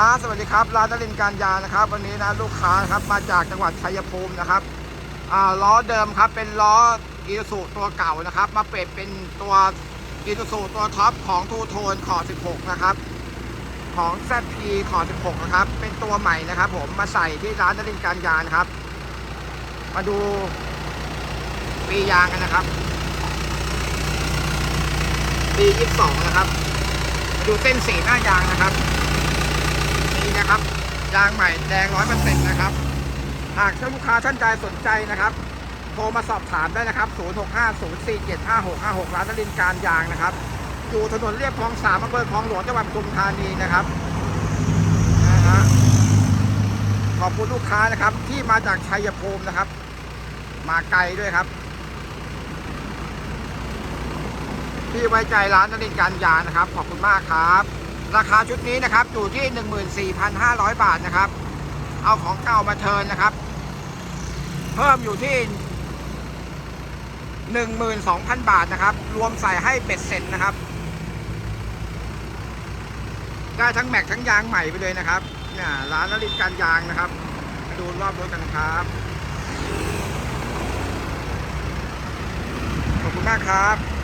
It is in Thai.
ครับสวัสดีครับร้านนรินการยานะครับ วันนี้นะลูกค้าครับมาจากจังหวัดชัยภูมินะครับอ่าล้อเดิมครับเป็นล้ออีซูซูตัวเก่านะครับ มาเปลี่ยนเป็นตัวอีซูซูตัวท็อปของทูโทนขอ16 นะครับ ของ ZP ขอ16 นะครับ เป็นตัวใหม่นะครับ ผมมาใส่ที่ร้านนรินการยานะครับ มาดูปียางกันนะครับปี22 นะครับ ดูเส้นสีหน้ายางนะครับ นะครับ ยางใหม่แดงร้อยเปอร์เซ็นต์นะครับ หากท่านลูกค้าท่านใดสนใจนะครับ โทรมาสอบถามได้นะครับ 0 6 5 0 4 7 5 6 5 6 ร้านนรินการยางนะครับ อยู่ถนนเรียบคลองสามอำเภอคลองหลวงจังหวัดปทุมธานีนะครับนะฮะขอบคุณลูกค้านะครับ ที่มาจากชัยภูมินะครับ มาไกลด้วยครับที่ไว้ใจร้านนรินการยางนะครับ ขอบคุณมากครับ ราคาชุดนี้นะครับอยู่ที่ 14,500 บาทนะครับ เอาของเก่ามาเทินนะครับ เพิ่มอยู่ที่ 12,000 บาทนะครับ รวมใส่ให้เป็ดเสร็จนะครับ ได้ทั้งแม็กทั้งยางใหม่ไปเลยนะครับเนี่ยร้านนรินการยางนะครับมาดูรอบรถกันครับขอบคุณมากครับ